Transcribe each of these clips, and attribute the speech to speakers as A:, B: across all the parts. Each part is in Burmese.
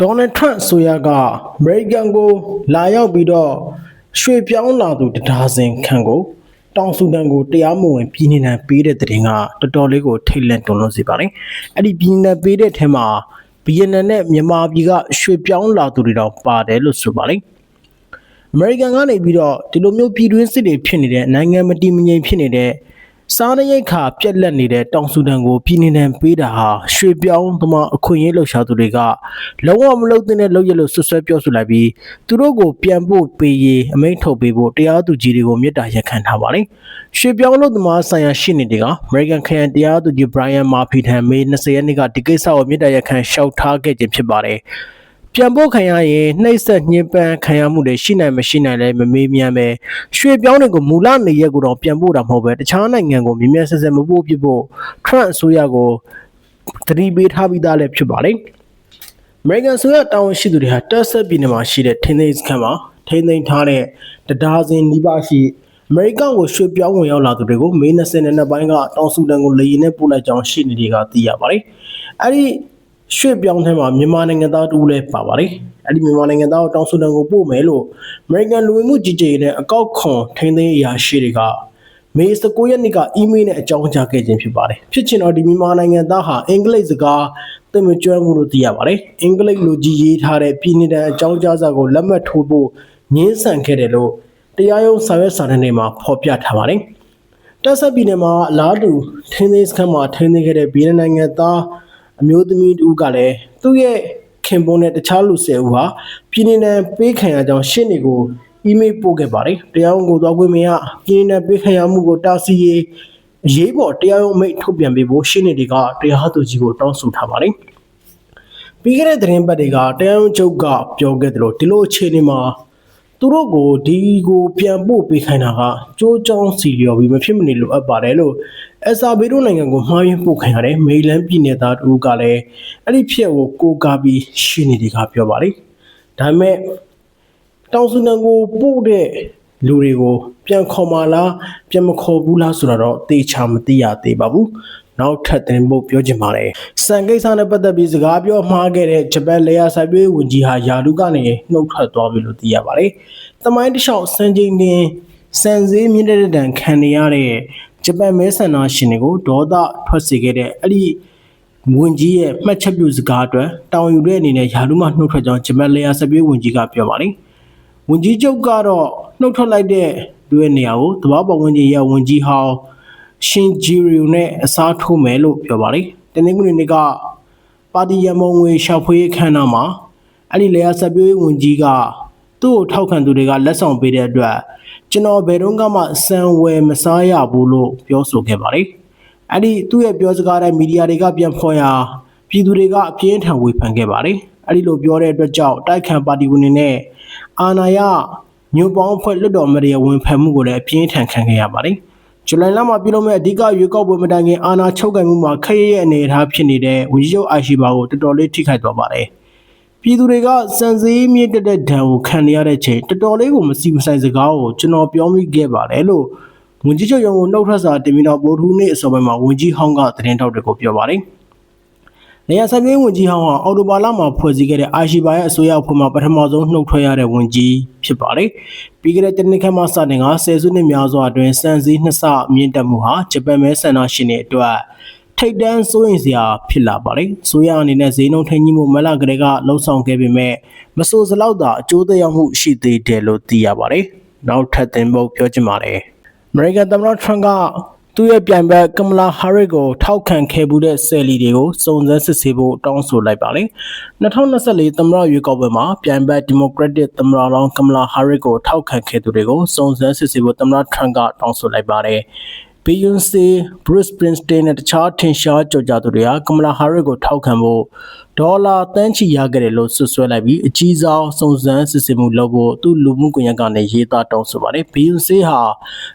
A: ဒေါ်နယ်ထရန့်ဆိုရကအမေရိကန်ကိုလာရောက်ပြီးတော့ရွှေပြောင်းလာသူတဒါဇင်ခန့်ကိုတောင်ဆူဒန်ကိုတရားမဝင်ပြည်နေနံပေးတဲ့တဲ့တင်ကတော်တော်လေးကိုထိတ်လန့်တုန်လှုပ်စေပါတယ်။အဲ့ဒီပြည်နေနံပေးတဲ့ထဲမှာဗီယက်နမ်နဲ့မြန်မာပြည်ကရွှေပြောင်းလာသူတွေတော့ပါတယ်လို့ဆိုပါတယ်။အမေရိကန်ကနေပြီးတော့ဒီလိုမျိုးပြည်တွင်းစစ်တွေဖြစ်နေတဲ့နိုင်ငံမတည်မငြိမ်ဖြစ်နေတဲ့ စားနပ်ရိက္ခာပြက်လက်နေတဲ့တောင်ဆူဒန်ကိုပြည်နေနံပေးတာဟာရွှေပြောင်းသမားအခွင့်အရေးလှုပ်ရှားသူတွေကလုံးဝမလုပ်သင့်တဲ့လုပ်ရလို့ဆွဆွဲပြောဆိုလိုက်ပြီးသူတို့ကိုပြန်ဖို့ပေးရေးအမိန့်ထုတ်ပေးဖို့တရားသူကြီးတွေကိုမြစ်တာရက်ခံထားပါတယ်။ရွှေပြောင်းလို့သမားဆိုင်ရာရှင်းနေတွေက American ခရိုင်တရားသူကြီး Brian Murphy ထံမေ20ရက်နေ့ကဒီကိစ္စကိုမြစ်တာရက်ခံရှောက်ထားခဲ့ခြင်းဖြစ်ပါတယ်။ ပြန်ဖို့ခံရရင်နှိပ်စက်ညှဉ်းပန်းခံရမှုတွေရှိနိုင်မရှိနိုင်လည်းမမေးမြန်းပဲရွှေပြောင်းတွေကိုမူလနေရက်ကိုတော့ပြန်ဖို့တာမဟုတ်ပဲတခြားနိုင်ငံကိုမြင်မြတ်ဆက်ဆက်မပို့ဖြစ်ဖို့ Trump အစိုးရကိုသတိပေးထားပြီးသားလည်းဖြစ်ပါတယ်။ American ဆိုရတာဝန်ရှိသူတွေဟာတက်ဆက်ပြည်နယ်မှာရှိတဲ့ထင်းသိမ်းစခန်းမှာထိန်းသိမ်းထားတဲ့တဒါဇင်နီးပါးရှိအမေရိကန်ကိုရွှေပြောင်းဝင်ရောက်လာသူတွေကိုမေ20နဲ့နှစ်ပိုင်းကတောင်ဆူဒန်ကိုလေယာဉ်နဲ့ပို့လိုက်ကြောင်းရှင်းနေတွေကသိရပါတယ်။အဲဒီ ရွှေပြောင်းထဲမှာမြန်မာနိုင်ငံသားတူလည်းပါပါတယ်။အဲဒီမြန်မာနိုင်ငံသားကိုတောင်ဆူဒန်ကိုပို့မယ်လို့အမေရိကန်လူဝင်မှုကြီးကြပ်ရေးနဲ့အကောက်ခွန်ထိန်းသိမ်းအရာရှိတွေကမေ19ရက်နေ့ကအီးမေးလ်နဲ့အကြောင်းကြားခဲ့ခြင်းဖြစ်ပါတယ်။ဖြစ်ချင်တော့ဒီမြန်မာနိုင်ငံသားဟာအင်္ဂလိပ်စကားသိမကျွမ်းဘူးလို့သိရပါတယ်။အင်္ဂလိပ်လိုကြီးရေးထားတဲ့ပြည်내တန်အကြောင်းကြားစာကိုလက်မှတ်ထိုးဖို့ငင်းဆန်ခဲ့တယ်လို့တရားရုံးစာရွက်စာတမ်းတွေမှာဖော်ပြထားပါတယ်။တက်ဆက်ပြည်နယ်မှာအလားတူထင်းသိမ်းစခန်းမှာထင်းသိမ်းခဲ့တဲ့ဗီယက်နမ်နိုင်ငံသား အမျိုးသမီးတူကလည်းသူ့ရဲ့ခင်ပွန်းနဲ့တခြားလူ၁၀ဦးဟာပြည်내တန်ပေးခံရကြောင်းရှင်းနေကိုအီးမေးလ်ပို့ခဲ့ပါတယ်။တရားရုံးကိုသွားခွင့်မရပြည်내တန်ပေးခံရမှုကိုတားဆီးရေးအရေးပေါ်တရားရုံးအမိန့်ထုတ်ပြန်ပေးဖို့ရှင်းနေတွေကတရားသူကြီးကိုတောင်းဆိုထားပါတယ်။ပြီးခဲ့တဲ့သတင်းပတ်တွေကတရားရုံးချုပ်ကပြောခဲ့တယ်လို့ဒီလိုအခြေအနေမှာ သူတို့ကိုဒီကိုပြန်ပို့ပေးခိုင်းတာကကြိုးကြောင်းစီလျော်ပြီးမဖြစ်မနေလိုအပ်ပါတယ်လို့အဆာဘေတို့နိုင်ငံကိုမှားယွင်းပို့ခိုင်းရတယ်မေလန်ပြည်နယ်သားတူကလည်းအဲ့ဒီဖြစ်ကိုကိုကားပြီးရှင်းနေတယ်ကပြောပါတယ်ဒါပေမဲ့တောင်ဆူနန်ကိုပို့တဲ့လူတွေကိုပြန်ခေါ်မလားပြန်မခေါ်ဘူးလားဆိုတာတော့သေချာမသိရသေးပါဘူး နောက်ထပ်တင်ဖို့ပြောချင်ပါတယ်။စံကိစ္စနဲ့ပတ်သက်ပြီးစကားပြောမှားခဲ့တဲ့ဂျပန်လေယာစိုက်ပျိုးဝန်ကြီးဟာယာလူကနေနှုတ်ထွက်သွားပြီလို့သိရပါတယ်။တမိုင်းတစ်လျှောက်စံချိန်တင်စံစည်းမြင့်တဲ့တန်ခံနေရတဲ့ဂျပန်မဲဆန္ဒရှင်တွေကိုဒေါသထွက်စေခဲ့တဲ့အဲ့ဒီဝန်ကြီးရဲ့မှတ်ချက်ပြုစကားအတွက်တောင်းယူတဲ့အနေနဲ့ယာလူမှနှုတ်ထွက်ကြောင်းဂျပန်လေယာစိုက်ပျိုးဝန်ကြီးကပြောပါတယ်။ဝန်ကြီးချုပ်ကတော့နှုတ်ထွက်လိုက်တဲ့လူရဲ့နေရာကိုသဘာဝပတ်ဝန်းကျင်ရဲ့ဝန်ကြီးဟောင်း ရှင်ဂျီရီယိုနဲ့အစားထိုးမယ်လို့ပြောပါတယ်။တနင်္ဂနွေနေ့ကပါတီရမုံငွေရှာဖွေခန်းနာမှာအဲ့ဒီလေယာဆက်ပြိုးဝင်ကြီးကသူ့ကိုထောက်ခံသူတွေကလက်ဆောင်ပေးတဲ့အတွက်ကျွန်တော်ဘယ်တော့မှစံဝယ်မစားရဘူးလို့ပြောဆိုခဲ့ပါတယ်။အဲ့ဒီသူ့ရဲ့ပြောစကားတိုင်းမီဒီယာတွေကပြန်ဖော်ရာပြည်သူတွေကအပြင်းထန်ဝေဖန်ခဲ့ပါတယ်။အဲ့ဒီလိုပြောတဲ့အတွက်ကြောင့်တိုက်ခံပါတီဝင်တွေနဲ့အာဏာရညွန့်ပေါင်းဖွဲ့လွတ်တော်မရဝင်ဖန်မှုကိုလည်းအပြင်းထန်ခံခဲ့ရပါတယ်။ ဇူလိုင်လမှာပြုလုပ်မဲ့အဓိကရွေးကောက်ပွဲမတိုင်ခင်အာဏာချုပ်ကိုင်မှုမှာခရရဲ့အနေအထားဖြစ်နေတဲ့ဝန်ကြီးချုပ်အာရှိဘာကိုတော်တော်လေးထိခိုက်သွားပါတယ်။ပြည်သူတွေကစံစည်းမြင့်တက်တဲ့ဒဏ်ကိုခံရတဲ့ချိန်တော်တော်လေးကိုမစီမဆိုင်စကားကိုကျွန်တော်ပြောမိခဲ့ပါတယ်လို့ဝန်ကြီးချုပ်ရုံးကိုနှုတ်ထွက်စာတင်ပြီးတော့ဗိုလ်ထူးနေ့အစောပိုင်းမှာဝန်ကြီးဟောင်းကသတင်းတောက်တွေကိုပြောပါတယ်။ နေရာဆိုင်ပြည်ဝန်ကြီးဟောင်းဟာအော်တိုဘာလမှာဖွဲ့စည်းခဲ့တဲ့အာရှိဘာရဲ့အစိုးရအဖွဲ့မှပထမဆုံးနှုတ်ထွက်ရတဲ့ဝန်ကြီးဖြစ်ပါတယ်။ပြီးခဲ့တဲ့တနစ်ခန့်မှစတင်ကဆယ်စုနှစ်များစွာအတွင်းစံစည်းနှစ်ဆမြင့်တက်မှုဟာဂျပန်မဲဆန္ဒရှင်တွေအတွက်ထိတ်တန်းစိုးရင်စရာဖြစ်လာပါတယ်။ဆိုရအနေနဲ့ဈေးနှုန်းထိန်းကြီးမှုမလကလေးကလှုံ့ဆော်ခဲ့ပေမဲ့မဆိုစလောက်သာအကျိုးသက်ရောက်မှုရှိသေးတယ်လို့သိရပါတယ်။နောက်ထပ်သင်ဖို့ပြောချင်ပါတယ်။ American သမ္မတ Trump က သူ့ရဲ့ပြိုင်ဘက်ကမလာဟာရစ်ကိုထောက်ခံခဲ့မှုတဲ့ဆယ်လီတွေကိုစုံစမ်းစစ်ဆေးဖို့တောင်းဆိုလိုက်ပါတယ်။2024သမ္မတရွေးကောက်ပွဲမှာပြိုင်ဘက်ဒီမိုကရက်တစ်သမ္မတလောင်းကမလာဟာရစ်ကိုထောက်ခံခဲ့သူတွေကိုစုံစမ်းစစ်ဆေးဖို့သမ္မတထရန့်ကတောင်းဆိုလိုက်ပါတယ်။ Beyonce, Bruce Springsteen နဲ့တခြားထင်ရှားကြော်ကြားသူတွေကကမလာဟာရစ်ကိုထောက်ခံဖို့ဒေါ်လာတန်းချီရခဲ့တယ်လို့ဆွဆွဲလိုက်ပြီးအကြီးစားစုံစမ်းစစ်ဆေးမှုလုပ်ဖို့သူ့လူမှုကွန်ရက်ကနေရေးသားတောင်းဆိုပါတယ်။ Beyonce ဟာ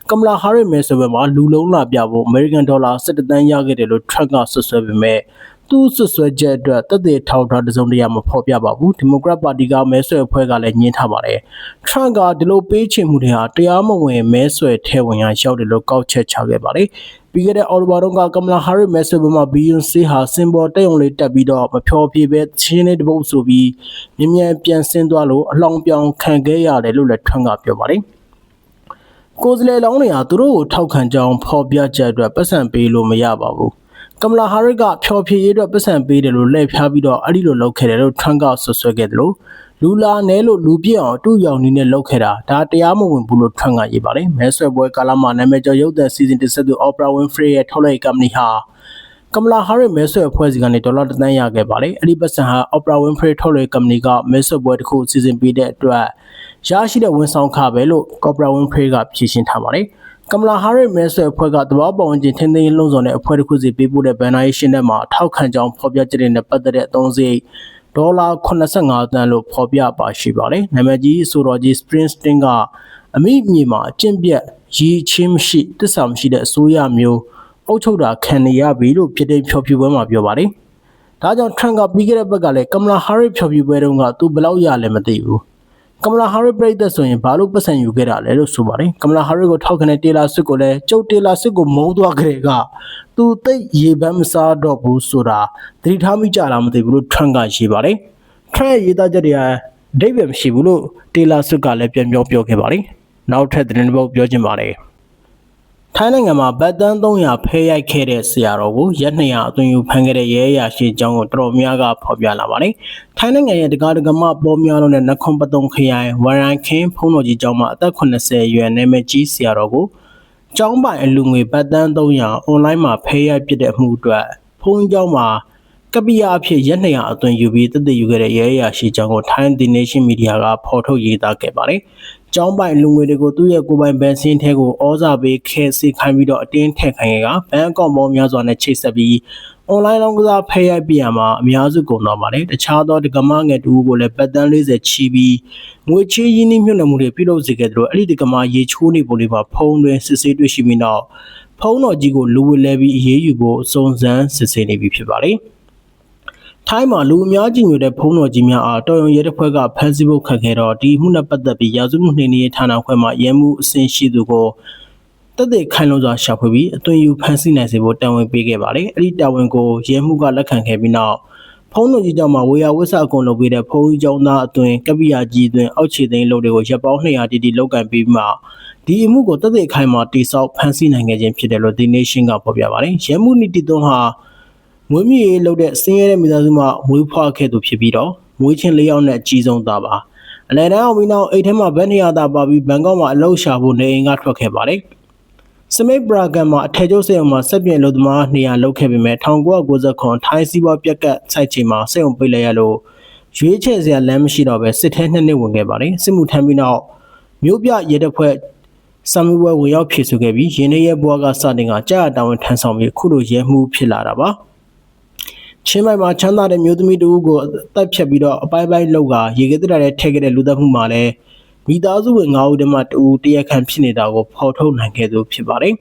A: ကမလာဟာရစ်မဲဆိုပွဲမှာလူလုံးလာပြဖို့ American Dollar 17တန်းရခဲ့တယ်လို့ Trump ကဆွဆွဲပေမဲ့ သူ့ဆွဆွဲချက်အတွက်တသက်ထောက်ထားတစုံတရာမဖော်ပြပါဘူးဒီမိုကရက်ပါတီကမဲဆွယ်အဖွဲ့ကလည်းညှင်းထားပါတယ်ထရန့်ကဒီလိုပေးချေမှုတွေဟာတရားမဝင်မဲဆွယ်ထဲဝင်ရရောက်တယ်လို့ကောက်ချက်ချခဲ့ပါတယ် ပြီးခဲ့တဲ့အော်တိုဘာတုန်းကကမလာဟာရစ်မဲဆွဲပေါ်မှာဘီယွန်ဆေးဟာစင်ပေါ်တက်ရုံလေးတက်ပြီးတော့မဖြောပြပဲချင်းလေးတစ်ပုတ်ဆိုပြီးမြ мян ပြန်ဆင်းသွားလို့အလောင်ပြောင်ခံခဲ့ရတယ်လို့လည်းထွန်းကပြောပါတယ်ကိုယ်စလဲလောင်းတွေဟာသူတို့ကိုထောက်ခံကြောင်းဖော်ပြချက်အတွက်ပတ်စံပေးလို့မရပါဘူး ကမလာဟာရစ်ကဖျော်ဖြေရေးအတွက်ပတ်စံပေးတယ်လို့လှည့်ဖျားပြီးတော့အဲ့ဒီလိုလုပ်ခဲ့တယ်လို့ထွန်းကဆွဆွဲခဲ့တယ်လို့လူလာနဲလို့လူပြည့်အောင်တူရောင်နေနဲ့လုပ်ခဲ့တာဒါတရားမဝင်ဘူးလို့ထွန်းကရေးပါတယ်မဲဆွဲပွဲကာလမှာနာမည်ကျော်ရုပ်သံစီစဉ်တစ်ဆက်သူ Oprah Winfrey ရဲ့ထုတ်လိုက်ကုမ္ပဏီဟာကမလာဟာရစ်မဲဆွဲအဖွဲ့စီကနေဒေါ်လာတစ်သန်းရခဲ့ပါတယ်အဲ့ဒီပတ်စံဟာ Oprah Winfrey ထုတ်လိုက်ကုမ္ပဏီကမဲဆွဲပွဲတစ်ခုစီစဉ်ပေးတဲ့အတွက်ရရှိတဲ့ဝန်ဆောင်ခပဲလို့ Oprah Winfrey ကဖြေရှင်းထားပါတယ် ကမလာဟာရစ်မဲဆွဲအဖွဲ့ကတဘာပေါဝင်ချင်းထင်းထင်းလုံးစုံတဲ့အဖွဲ့တစ်ခုစီပေးပို့တဲ့ဘန်နာရေးရှင်းတဲ့မှာထောက်ခံကြောင်းဖော်ပြချက်တွေနဲ့ပတ်သက်တဲ့အသုံးစရိတ်ဒေါ်လာ85တန်းလို့ဖော်ပြပါရှိပါတယ်။နာမည်ကြီးဆိုတော်ကြီး Springsteen ကအမိမြေမှာအကျင့်ပြတ်ရည်ချင်းမရှိတစ္ဆာမရှိတဲ့အစိုးရမျိုးအုပ်ချုပ်တာခံနေရပြီလို့ဖြစ်တဲ့ဖြော်ပြပွဲမှာပြောပါတယ်။ဒါကြောင့် Trump ကပြီးခဲ့တဲ့ဘက်ကလည်းကမလာဟာရစ်ဖြော်ပြပွဲတုန်းကသူဘယ်လောက်ရလဲမသိဘူး။ ကမလာဟာရစ်ပြိသက်ဆိုရင်ဘာလို့ပတ်စံယူခဲ့တာလဲလို့ဆိုပါတယ်ကမလာဟာရစ်ကိုထောက်ခံတဲ့တေလာစစ်ကိုလည်းကျုပ်တေလာစစ်ကိုမုန်းသွားကြတဲ့ကသူသိပ်ရေပန်းမစားတော့ဘူးဆိုတာသတိထားမိကြလားမသိဘူးလို့ထရန့်ကရေးပါတယ်ထရန့်ရဲ့ရေးသားချက်တွေဟာအဓိပ္ပာယ်မရှိဘူးလို့တေလာစစ်ကလည်းပြန်ပြောပြောခဲ့ပါတယ်နောက်ထပ်သတင်းတစ်ပုဒ်ပြောချင်ပါတယ် ထိုင်းနိုင်ငံမှာဗတ်တန်း300ဖဲရိုက်ခဲ့တဲ့ဆရာတော်ကိုရက်200အသွင်ယူဖမ်းခဲ့တဲ့ရဲအရာရှိအကြောင်းကိုတော်တော်များကဖော်ပြလာပါတယ်။ထိုင်းနိုင်ငံရဲ့တကားတကမပေါ်များလုံးတဲ့နခွန်ပတုံခရိုင်ဝရန်ခင်းဖုံးတော်ကြီးကျောင်းမှာအသက်80အရွယ်နာမည်ကြီးဆရာတော်ကိုကျောင်းပိုင်အလူငွေဗတ်တန်း300အွန်လိုင်းမှာဖဲရိုက်ပစ်တဲ့အမှုအတွက်ဖုံးကျောင်းမှာ ကပိယအဖြစ်ရက်200အသွင်ယူပြီးတသက်ယူခဲ့တဲ့ရဲအရာရှိကျောင်းကိုထိုင်း The Nation Media ကဖော်ထုတ်ရေးသားခဲ့ပါတယ်။ကျောင်းပိုင်လူငွေတွေကိုသူ့ရဲ့ကိုယ်ပိုင်ဘဏ်စင်းထဲကိုဩဇာပေးခဲစေခိုင်းပြီးတော့အတင်းထည့်ခိုင်းခဲ့ကဘဏ်အကောင့်ပေါင်းများစွာနဲ့ချိတ်ဆက်ပြီး online လောင်းကစားဖဲရိုက်ပြရမှာအများစုကုန်တော့ပါတယ်တခြားသောဒကမငယ်တူကိုလည်းပတ်တန်း40ချီပြီးငွေချေးရင်းနှီးမြှုပ်နှံမှုတွေပြုလုပ်စေခဲ့တယ်လို့အဲ့ဒီဒကမရေချိုးနေပုံတွေမှာဖုံးတွင်စစ်ဆေးတွေ့ရှိပြီးနောက်ဖုံးတော်ကြီးကိုလူဝဲလဲပြီးအရေးယူဖို့စုံစမ်းစစ်ဆေးနေပြီဖြစ်ပါတယ်။ ထိုင်းမှာလူအများကြီးညိုတဲ့ဖုံးတော်ကြီးများအားတော်ရုံရဲတပ်ဖွဲ့ကဖမ်းဆီးဖို့ခတ်ခဲ့တော့ဒီမှုနဲ့ပတ်သက်ပြီးရာဇဝမှုနှိမ်နင်းရေးဌာနခွဲမှရဲမှုအဆင့်ရှိသူကိုတက်တဲ့ခိုင်လုံးစွာရှာဖွေပြီးအသွင်ယူဖမ်းဆီးနိုင်စေဖို့တာဝန်ပေးခဲ့ပါတယ်။အဲ့ဒီတာဝန်ကိုရဲမှုကလက်ခံခဲ့ပြီးနောက်ဖုံးတော်ကြီးကြောင့်မှဝေယဝစ်ဆအကုန်လုပ်ပေးတဲ့ဖုံးကြီးကျောင်းသားအသွင်ကပ္ပိယကြီးအတွင်အောက်ခြေသိန်းလုပ်တွေကိုရပ်ပေါင်း200တီတီလောက်ကန်ပြီးမှဒီအမှုကိုတက်တဲ့ခိုင်မှာတိစောက်ဖမ်းဆီးနိုင်ခဲ့ခြင်းဖြစ်တယ်လို့ The Nation ကဖော်ပြပါတယ်။ရဲမှုနီတီသွန်းဟာ မွေးမြရေးလုပ်တဲ့ဆင်းရဲတဲ့မိသားစုမှမွေးဖွားခဲ့သူဖြစ်ပြီးတော့မွေးချင်းလေးယောက်နဲ့အကြီးဆုံးသားပါအလယ်တန်းအောင်ပြီးနောက်အိတ်ထဲမှာဗန်နီယာတာပါပြီးဘန်ကောက်မှာအလုပ်ရှာဖို့နေအိမ်ကထွက်ခဲ့ပါတယ်စမိတ်ဘရာဂန်မှာအထက်ကျုပ်စေုံမှာစက်ပြင်လူသမားနေရာလုပ်ခဲ့ပေမဲ့1990ခွန်ထိုင်းစီးပွားပြက်ကတ်စိုက်ချိန်မှာစေုံပိတ်လိုက်ရလို့ရွေးချယ်စရာလမ်းမရှိတော့ပဲစစ်ထဲနှစ်နှစ်ဝင်ခဲ့ပါတယ်စစ်မှုထမ်းပြီးနောက်မြို့ပြရဲတပ်ဖွဲ့ဆမ်မီဝဲဝင်ရောက်ဖြည့်ဆို့ခဲ့ပြီးရင်းနှီးရဲဘွားကစတင်ကကြာတာဝန်ထမ်းဆောင်ပြီးခုလိုရဲမှုဖြစ်လာတာပါ ချင်းမိုင်မှာချမ်းသာတဲ့မျိုးသမီးတဦးကိုတက်ဖြတ်ပြီးတော့အပိုင်းပိုင်းလောက်ကရေကဲတက်တဲ့ထည့်ခဲ့တဲ့လူသက်မှုမှာလည်းမိသားစုဝင်9ဦးတည်းမှတဦးတရက်ခန့်ဖြစ်နေတာကိုဖော်ထုတ်နိုင်ခဲ့သူဖြစ်ပါတယ်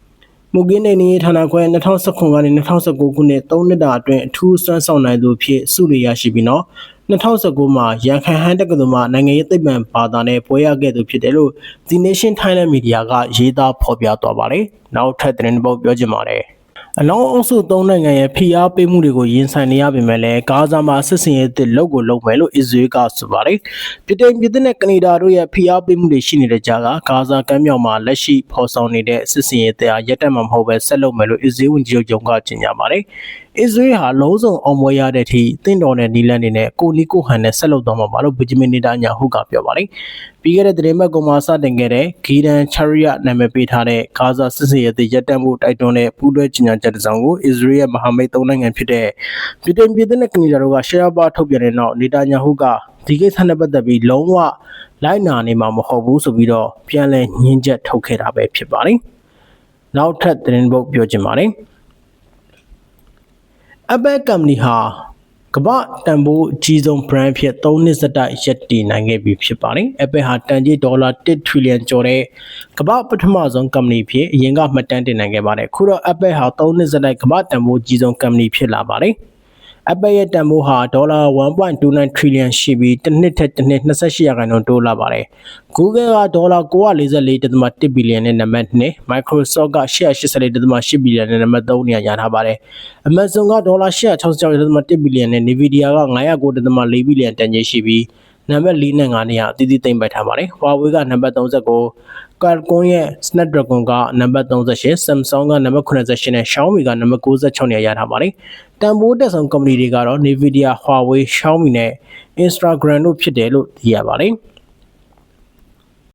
A: ။မူကင်းနေနေဌာနခွဲ2019ကနေ2019ခုနှစ်3နှစ်တာအတွင်းအထူးစွမ်းဆောင်နိုင်သူဖြစ်စုရရရှိပြီးတော့2019မှာရန်ခန်ဟန်တက္ကသိုလ်မှနိုင်ငံရေးသိပ္ပံဘာသာနဲ့ပွဲရခဲ့သူဖြစ်တယ်လို့ The Nation Thailand Media ကရေးသားဖော်ပြသွားပါတယ်။နောက်ထပ်သတင်းတစ်ပုဒ်ပြောချင်ပါတယ်။ အလောင်းအုပ်စုသုံးနိုင်ငံရဲ့ဖိအားပေးမှုတွေကိုရင်ဆိုင်နေရပေမဲ့လည်းဂါဇာမှာစစ်စင်ရေးတစ်လုပ်ကိုလုပ်မယ်လို့အစ္စရေးကဆိုပါတယ်။ပြည်တိုင်ပြည်နဲ့ကနေဒါတို့ရဲ့ဖိအားပေးမှုတွေရှိနေတဲ့ကြားကဂါဇာကမ်းမြောင်မှာလက်ရှိဖော်ဆောင်နေတဲ့စစ်စင်ရေးတစ်အားရပ်တန့်မှာမဟုတ်ပဲဆက်လုပ်မယ်လို့အစ္စရေးဝန်ကြီးချုပ်ကကြေညာပါတယ်။ အစ္စရေးဟာလုံးစုံအောင်ပွဲရတဲ့အထိတင့်တော်တဲ့နီလန်တွေနဲ့ကိုနီကိုဟန်နဲ့ဆက်လုပ်သွားမှာပါလို့ဗဂျမင်နီတာညာဟုကပြောပါတယ်။ပြီးခဲ့တဲ့သတင်းပတ်ကမှစတင်ခဲ့တဲ့ဂီဒန်ချရီယာနာမည်ပေးထားတဲ့ဂါဇာစစ်စင်ရေးတဲ့ရပ်တန့်မှုတိုက်တွန်းတဲ့ပူးတွဲကြေညာချက်တစ်စောင်ကိုအစ္စရေးရဲ့မဟာမိတ်သုံးနိုင်ငံဖြစ်တဲ့ပြည်တင်ပြည်နဲ့ကနေဒါတို့ကရှယ်ယာပါထုတ်ပြန်တဲ့နောက်နီတာညာဟုကဒီကိစ္စနဲ့ပတ်သက်ပြီးလုံးဝလိုက်နာနေမှာမဟုတ်ဘူးဆိုပြီးတော့ပြန်လည်ညှင်းချက်ထုတ်ခဲ့တာပဲဖြစ်ပါတယ်။နောက်ထပ်သတင်းပုတ်ပြောချင်ပါတယ်။ Apple Company ဟာကမ္ဘာတန်ဖိုးအကြီးဆုံး brand ဖြစ်3နှစ်စတိုက်ရပ်တည်နိုင်ခဲ့ပြီဖြစ်ပါတယ်။ Apple ဟာတန်ကြီးဒေါ်လာ1 trillion ကျော်တဲ့ကမ္ဘာပထမဆုံး company ဖြစ်အရင်ကမှတ်တမ်းတင်နိုင်ခဲ့ပါတယ်။ခုတော့ Apple ဟာ3နှစ်စတိုက်ကမ္ဘာတန်ဖိုးအကြီးဆုံး company ဖြစ်လာပါတယ်။ Apple ရဲ့တန်ဖိုးဟာဒေါ်လာ1.29 trillion ရှိပြီးတစ်နှစ်ထက်တစ်နှစ်28ရာခိုင်နှုန်းတိုးလာပါတယ်။ Google ကဒေါ်လာ944.1ဘီလီယံနဲ့နံပါတ်2 Microsoft က184.8ဘီလီယံနဲ့နံပါတ်3နေရာရထားပါတယ်။ Amazon ကဒေါ်လာ166.1ဘီလီယံနဲ့ Nvidia က909.4ဘီလီယံတန်ကြေးရှိပြီး နံပါတ်4နဲ့5နေရာအသီးသီးသိမ်းပိုက်ထားပါတယ်။ Huawei ကနံပါတ်39 Qualcomm ရဲ့ Snapdragon ကနံပါတ်38 Samsung ကနံပါတ်88နဲ့ Xiaomi ကနံပါတ်96နေရာရထားပါတယ်။တန်ဖိုးတက်ဆုံးကုမ္ပဏီတွေကတော့ Nvidia, Huawei, Xiaomi နဲ့ Instagram တို့ဖြစ်တယ်လို့သိရပါတယ်။